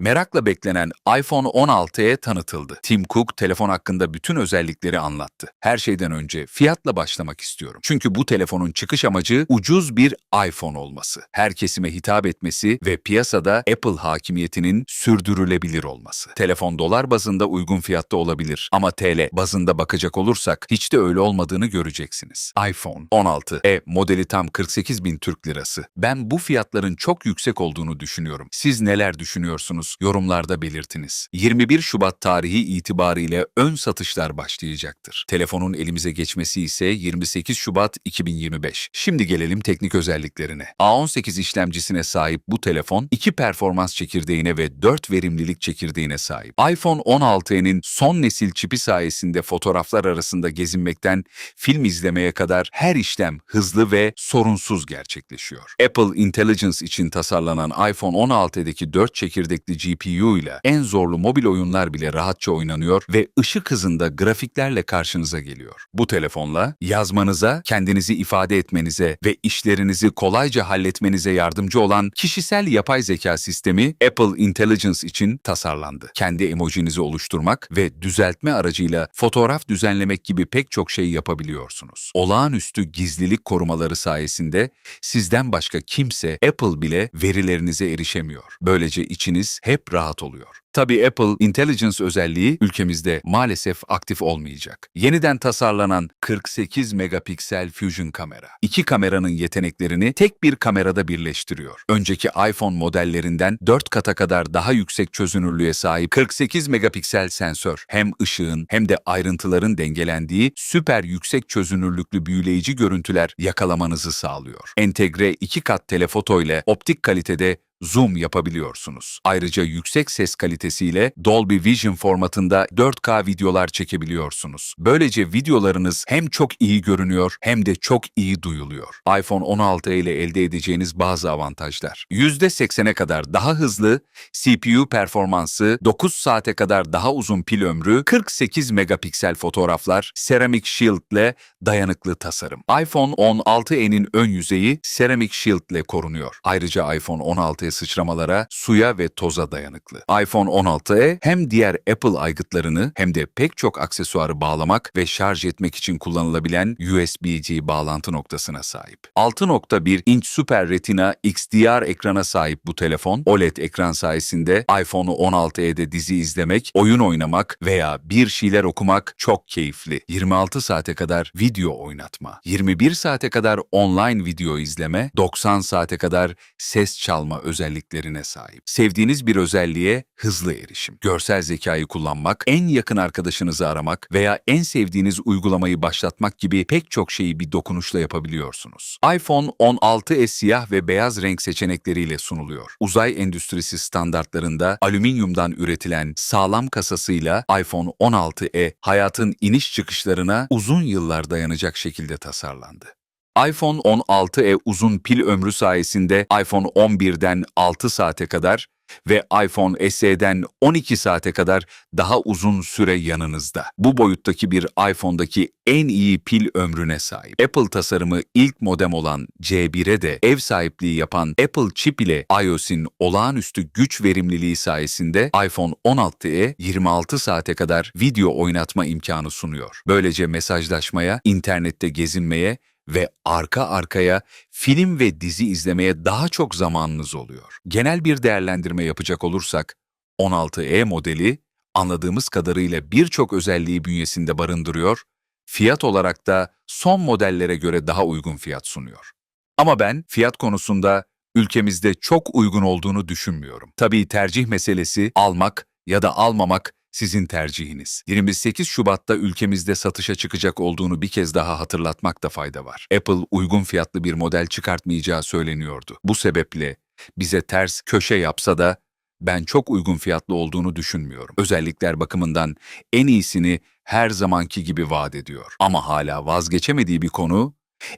Merakla beklenen iPhone 16'ya tanıtıldı. Tim Cook telefon hakkında bütün özellikleri anlattı. Her şeyden önce fiyatla başlamak istiyorum. Çünkü bu telefonun çıkış amacı ucuz bir iPhone olması, her kesime hitap etmesi ve piyasada Apple hakimiyetinin sürdürülebilir olması. Telefon dolar bazında uygun fiyatta olabilir ama TL bazında bakacak olursak hiç de öyle olmadığını göreceksiniz. iPhone 16e modeli tam 48 bin Türk lirası. Ben bu fiyatların çok yüksek olduğunu düşünüyorum. Siz neler düşünüyorsunuz? Yorumlarda belirtiniz. 21 Şubat tarihi itibariyle ön satışlar başlayacaktır. Telefonun elimize geçmesi ise 28 Şubat 2025. Şimdi gelelim teknik özelliklerine. A18 işlemcisine sahip bu telefon 2 performans çekirdeğine ve 4 verimlilik çekirdeğine sahip. iPhone 16'nin son nesil çipi sayesinde fotoğraflar arasında gezinmekten film izlemeye kadar her işlem hızlı ve sorunsuz gerçekleşiyor. Apple Intelligence için tasarlanan iPhone 16'daki 4 çekirdekli GPU ile en zorlu mobil oyunlar bile rahatça oynanıyor ve ışık hızında grafiklerle karşınıza geliyor. Bu telefonla yazmanıza, kendinizi ifade etmenize ve işlerinizi kolayca halletmenize yardımcı olan kişisel yapay zeka sistemi Apple Intelligence için tasarlandı. Kendi emojinizi oluşturmak ve düzeltme aracıyla fotoğraf düzenlemek gibi pek çok şey yapabiliyorsunuz. Olağanüstü gizlilik korumaları sayesinde sizden başka kimse Apple bile verilerinize erişemiyor. Böylece içiniz hep rahat oluyor. Tabii Apple Intelligence özelliği ülkemizde maalesef aktif olmayacak. Yeniden tasarlanan 48 megapiksel Fusion kamera. İki kameranın yeteneklerini tek bir kamerada birleştiriyor. Önceki iPhone modellerinden 4 kata kadar daha yüksek çözünürlüğe sahip 48 megapiksel sensör hem ışığın hem de ayrıntıların dengelendiği süper yüksek çözünürlüklü büyüleyici görüntüler yakalamanızı sağlıyor. Entegre 2 kat telefoto ile optik kalitede zoom yapabiliyorsunuz. Ayrıca yüksek ses kalitesiyle Dolby Vision formatında 4K videolar çekebiliyorsunuz. Böylece videolarınız hem çok iyi görünüyor hem de çok iyi duyuluyor. iPhone 16 ile elde edeceğiniz bazı avantajlar. %80'e kadar daha hızlı, CPU performansı, 9 saate kadar daha uzun pil ömrü, 48 megapiksel fotoğraflar, Ceramic Shield ile dayanıklı tasarım. iPhone 16e'nin ön yüzeyi Ceramic Shield ile korunuyor. Ayrıca iPhone 16 sıçramalara, suya ve toza dayanıklı. iPhone 16e hem diğer Apple aygıtlarını hem de pek çok aksesuarı bağlamak ve şarj etmek için kullanılabilen USB-C bağlantı noktasına sahip. 6.1 inç Super Retina XDR ekrana sahip bu telefon, OLED ekran sayesinde iPhone 16e'de dizi izlemek, oyun oynamak veya bir şeyler okumak çok keyifli. 26 saate kadar video oynatma, 21 saate kadar online video izleme, 90 saate kadar ses çalma özelliklerine sahip. Sevdiğiniz bir özelliğe hızlı erişim. Görsel zekayı kullanmak, en yakın arkadaşınızı aramak veya en sevdiğiniz uygulamayı başlatmak gibi pek çok şeyi bir dokunuşla yapabiliyorsunuz. iPhone 16e siyah ve beyaz renk seçenekleriyle sunuluyor. Uzay endüstrisi standartlarında alüminyumdan üretilen sağlam kasasıyla iPhone 16e hayatın iniş çıkışlarına uzun yıllar dayanacak şekilde tasarlandı iPhone 16e uzun pil ömrü sayesinde iPhone 11'den 6 saate kadar ve iPhone SE'den 12 saate kadar daha uzun süre yanınızda. Bu boyuttaki bir iPhone'daki en iyi pil ömrüne sahip. Apple tasarımı ilk modem olan C1'e de ev sahipliği yapan Apple chip ile iOS'in olağanüstü güç verimliliği sayesinde iPhone 16e 26 saate kadar video oynatma imkanı sunuyor. Böylece mesajlaşmaya, internette gezinmeye ve arka arkaya film ve dizi izlemeye daha çok zamanınız oluyor. Genel bir değerlendirme yapacak olursak, 16E modeli anladığımız kadarıyla birçok özelliği bünyesinde barındırıyor, fiyat olarak da son modellere göre daha uygun fiyat sunuyor. Ama ben fiyat konusunda ülkemizde çok uygun olduğunu düşünmüyorum. Tabii tercih meselesi almak ya da almamak sizin tercihiniz. 28 Şubat'ta ülkemizde satışa çıkacak olduğunu bir kez daha hatırlatmakta fayda var. Apple uygun fiyatlı bir model çıkartmayacağı söyleniyordu. Bu sebeple bize ters köşe yapsa da ben çok uygun fiyatlı olduğunu düşünmüyorum. Özellikler bakımından en iyisini her zamanki gibi vaat ediyor. Ama hala vazgeçemediği bir konu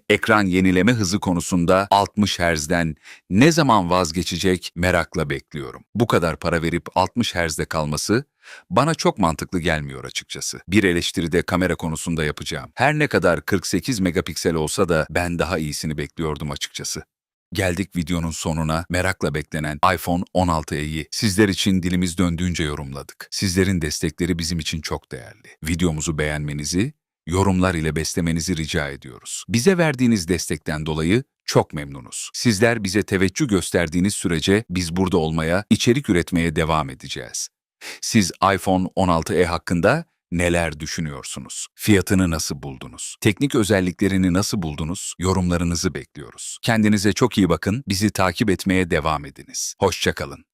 Ekran yenileme hızı konusunda 60 Hz'den ne zaman vazgeçecek merakla bekliyorum. Bu kadar para verip 60 Hz'de kalması bana çok mantıklı gelmiyor açıkçası. Bir eleştiri de kamera konusunda yapacağım. Her ne kadar 48 megapiksel olsa da ben daha iyisini bekliyordum açıkçası. Geldik videonun sonuna merakla beklenen iPhone 16e'yi sizler için dilimiz döndüğünce yorumladık. Sizlerin destekleri bizim için çok değerli. Videomuzu beğenmenizi, yorumlar ile beslemenizi rica ediyoruz. Bize verdiğiniz destekten dolayı çok memnunuz. Sizler bize teveccüh gösterdiğiniz sürece biz burada olmaya, içerik üretmeye devam edeceğiz. Siz iPhone 16e hakkında neler düşünüyorsunuz? Fiyatını nasıl buldunuz? Teknik özelliklerini nasıl buldunuz? Yorumlarınızı bekliyoruz. Kendinize çok iyi bakın, bizi takip etmeye devam ediniz. Hoşçakalın.